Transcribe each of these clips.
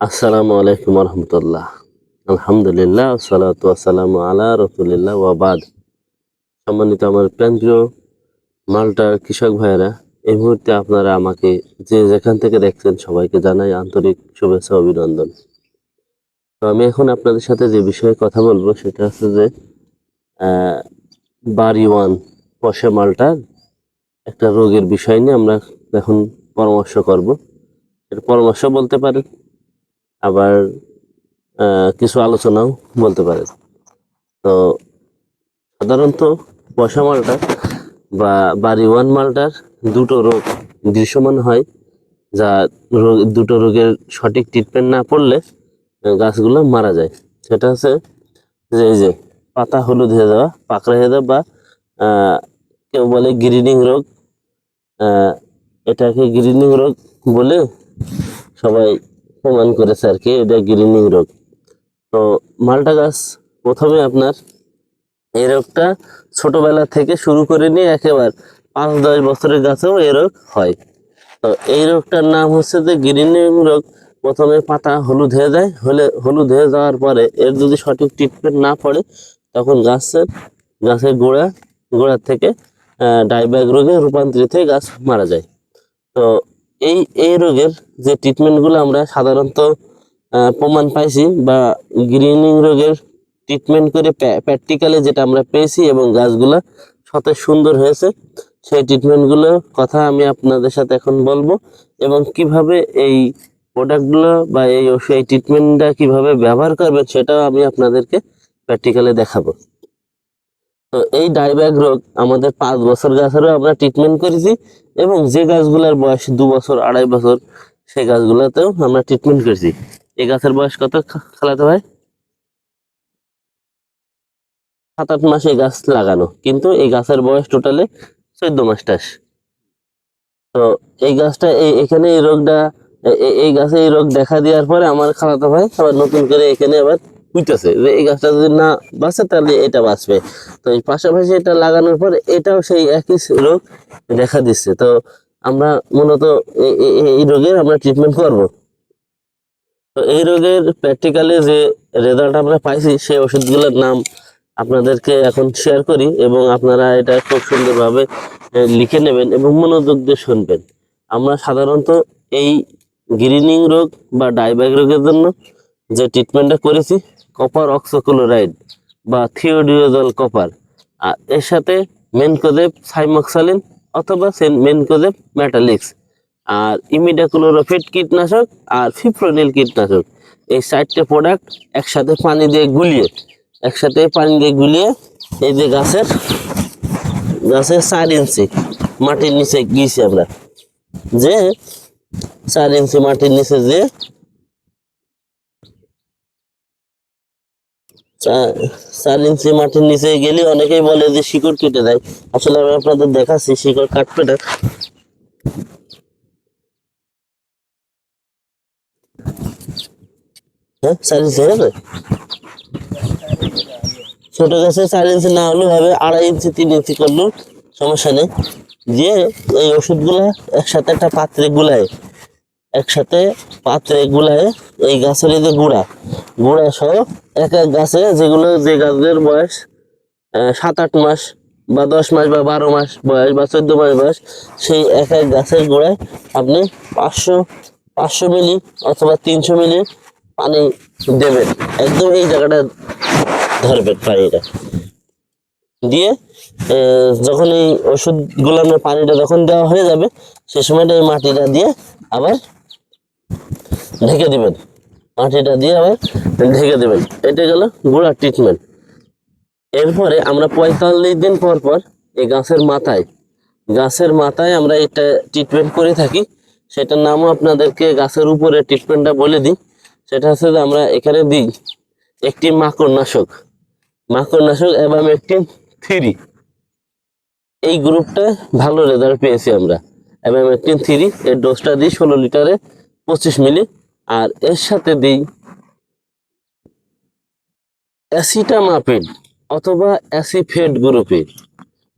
আসসালামু আলাইকুম রহমতুল্লাহ আলহামদুলিল্লাহ, সালাতু আসসালামু আলা রসুলিল্লাহ ওয়াবাদ সম্মানিত আমার প্রান্তীয় মালটার কৃষক ভাইয়েরা, এই মুহূর্তে আপনারা আমাকে যে যেখান থেকে দেখছেন সবাইকে জানাই আন্তরিক শুভেচ্ছা অভিনন্দন। তো আমি এখন আপনাদের সাথে যে বিষয়ে কথা বলব সেটা হচ্ছে যে বাড়ি ওয়ান পশে মালটার একটা রোগের বিষয় নিয়ে আমরা এখন পরামর্শ করব। এর পরামর্শ বলতে পারেন আবার কিছু আলোচনাও বলতে পারে। তো, সাধারণত পয়সা মালটা বা বাড়ি ওয়ান মালটার দুটো রোগ দৃশ্যমান হয়, যা রোগ, দুটো রোগের সঠিক ট্রিটমেন্ট না পড়লে গাছগুলো মারা যায়। সেটা হচ্ছে যে, এই যে, পাতা হলুদ হয়ে যাওয়া, পাকড়া হয়ে যাওয়া বা কেউ বলে গ্রিনিং রোগ এটাকে গ্রিনিং রোগ বলে সবাই প্রমাণ করেছে আর কি, এটা গ্রিনিং রোগ। তো মালটা গাছ প্রথমে আপনার এই রোগটা ছোটবেলা থেকে শুরু করে নিয়ে একেবারে পাঁচ দশ বছরের গাছেও এই রোগ হয়। তো এই রোগটার নাম হচ্ছে যে গ্রিনিং রোগ। প্রথমে পাতা হলুদ হয়ে যায়, হলে হলুদ হয়ে যাওয়ার পরে এর যদি সঠিক ট্রিটমেন্ট না পড়ে, তখন গাছের গাছের গোড়া, গোড়ার থেকে ডাইব্যাক রোগে রূপান্তরিত হয়ে গাছ মারা যায়। তো এই এই রোগের যে ট্রিটমেন্টগুলো আমরা সাধারণত প্রমাণ পাইছি বা গ্রিনিং রোগের ট্রিটমেন্ট করে প্র্যাকটিক্যালি যেটা আমরা পেয়েছি এবং গাছগুলা সতেজ সুন্দর হয়েছে, সেই ট্রিটমেন্টগুলোর কথা আমি আপনাদের সাথে এখন বলব এবং কীভাবে এই প্রোডাক্টগুলো বা এই এই ট্রিটমেন্টটা কীভাবে ব্যবহার করবেন সেটাও আমি আপনাদেরকে প্র্যাকটিক্যালে দেখাবো। তো এই ডাইব্যাক রোগ আমাদের পাঁচ বছর গাছেরও আমরা ট্রিটমেন্ট করেছি এবং যে গাছগুলোর বয়স দু বছর, আড়াই বছর, সেই গাছগুলোতেও আমরা ট্রিটমেন্ট করেছি। এই গাছের বয়স কত খালাতো ভাই? সাত আট মাস গাছ লাগানো, কিন্তু এই গাছের বয়স টোটালে চোদ্দ মাস টাস। তো এই গাছটা এখানে এই রোগটা এই গাছে এই রোগ দেখা দেওয়ার পরে আমার খালাতো ভাই আবার নতুন করে এখানে আবার উঠতেছে যে এই গাছটা যদি না বাঁচে তাহলে এটা বাঁচবে। তো এই পাশাপাশি এটা লাগানোর পর এটাও সেই একই রোগ দেখা দিচ্ছে। তো আমরা মূলত এই রোগের আমরা ট্রিটমেন্ট করব। তো এই রোগের প্র্যাকটিক্যালি যে রেজাল্ট আমরা পাইছি সেই ওষুধগুলোর নাম আপনাদেরকে এখন শেয়ার করি এবং আপনারা এটা খুব সুন্দরভাবে লিখে নেবেন এবং মনোযোগ দিয়ে শুনবেন। আমরা সাধারণত এই গ্রিনিং রোগ বা ডাইব্যাক রোগের জন্য যে ট্রিটমেন্টটা করেছি কপার অক্সোক্লোরাইড বা থিওডিওজল কপার আর এর সাথে মেনকোজেব সাইমক্সালিন অথবা মেনকোজেব মেটালিক্স আর ইমিডাক্লোরোফিট কীটনাশক আর ফিপ্রোনিল কীটনাশক। এই চারটে প্রোডাক্ট একসাথে পানি দিয়ে গুলিয়ে, একসাথে পানি দিয়ে গুলিয়ে এই যে গাছের গাছের চার ইঞ্চি মাটির নিচে গিয়েছি আমরা। যে চার ইঞ্চি মাটির নিচে যে চার ইঞ্চি মাটির নিচে গেলে অনেকেই বলে যে শিকড় কেটে দেয়। আসলে আমি আপনাদের দেখাচ্ছি শিকড় কাটবে না হ্যাঁ চার ইঞ্চি ছোট গাছে চার ইঞ্চি না হলেও হবে আড়াই ইঞ্চি, তিন ইঞ্চি করলেও সমস্যা নেই। দিয়ে এই ওষুধগুলো একসাথে একটা পাত্রে গুলায়, একসাথে পাত্রে গুলায় এই গাছের এই যে গুঁড়া গুঁড়া সহ এক এক গাছে যেগুলো যে গাছের বয়স সাত, আট মাস বা দশ মাস বা বারো মাস বয়স বা চোদ্দ মাস বয়স, সেই এক এক গাছের গোড়ায় আপনি পাঁচশো পাঁচশো মিলি অথবা তিনশো মিলি পানি দেবেন। একদম এই জায়গাটা ধরবেন পানিটা। দিয়ে যখন এই ওষুধগুলো আপনার পানিটা যখন দেওয়া হয়ে যাবে, সে সময়টা এই মাটিটা দিয়ে আবার ঢেকে দিবেন। মাটিটা দিয়ে আবার ঢেকে দেবেন এটা গেল গুঁড়া ট্রিটমেন্ট এরপরে আমরা পঁয়তাল্লিশ দিন পর পর এই গাছের মাথায় গাছের মাথায় আমরা এটা ট্রিটমেন্ট করে থাকি। সেটার নামও আপনাদেরকে গাছের উপরে ট্রিটমেন্টটা বলে দিই। সেটা হচ্ছে যে আমরা এখানে দিই একটি মাকড়নাশক। মাকড়নাশক এবং একটি থ্রি। এই গ্রুপটা ভালো রেজাল্ট পেয়েছি আমরা। এবং একটি থ্রি, এর ডোজটা দিই ষোলো লিটারে পঁচিশ মিলি আর এর সাথে দিই অ্যাসিটামাপিড অথবা অ্যাসিফেট গ্রুপের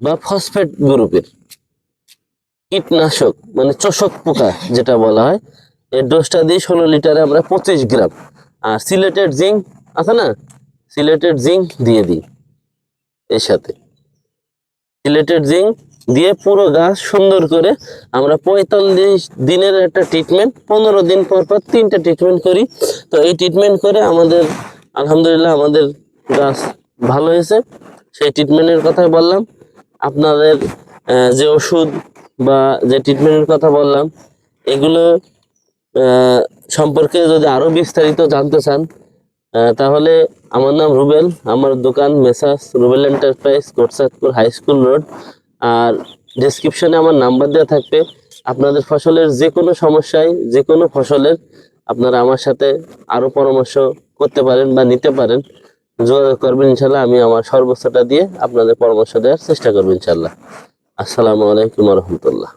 বা ফসফেট গ্রুপের কীটনাশক মানে চোষক পোকা যেটা বলা হয়। এই ডোজটা দিই ষোলো লিটারে আমরা পঁচিশ গ্রাম। আর সিলেটেড জিঙ্ক আছে না? সিলেটেড জিঙ্ক দিয়ে দিই এর সাথে। সিলেটেড জিঙ্ক দিয়ে পুরো গাছ সুন্দর করে আমরা পঁয়তাল্লিশ দিনের একটা ট্রিটমেন্ট পনেরো দিন পর পর তিনটা ট্রিটমেন্ট করি। তো এই ট্রিটমেন্ট করে আমাদের, আলহামদুলিল্লাহ আমাদের গাছ ভালো হয়েছে। সেই ট্রিটমেন্টের কথাই বললাম। আপনাদের যে ওষুধ বা যে ট্রিটমেন্টের কথা বললাম, এগুলো সম্পর্কে যদি আরও বিস্তারিত জানতে চান তাহলে আমার নাম রুবেল। আমার দোকান Messrs Rubel enterprise, Kotchandpur high school road. আর ডেসক্রিপশনে আমার নাম্বার দেওয়া থাকবে। আপনাদের ফসলের যে কোনো সমস্যায় যে কোনো ফসলের আপনারা আমার সাথে আরও পরামর্শ করতে পারেন বা নিতে পারেন। যোগাযোগ করবেন ইনশাল্লাহ আমি আমার সর্বোচ্চটা দিয়ে আপনাদের পরামর্শ দেওয়ার চেষ্টা করব ইনশাল্লাহ আসসালামু আলাইকুম রহমতুল্লাহ।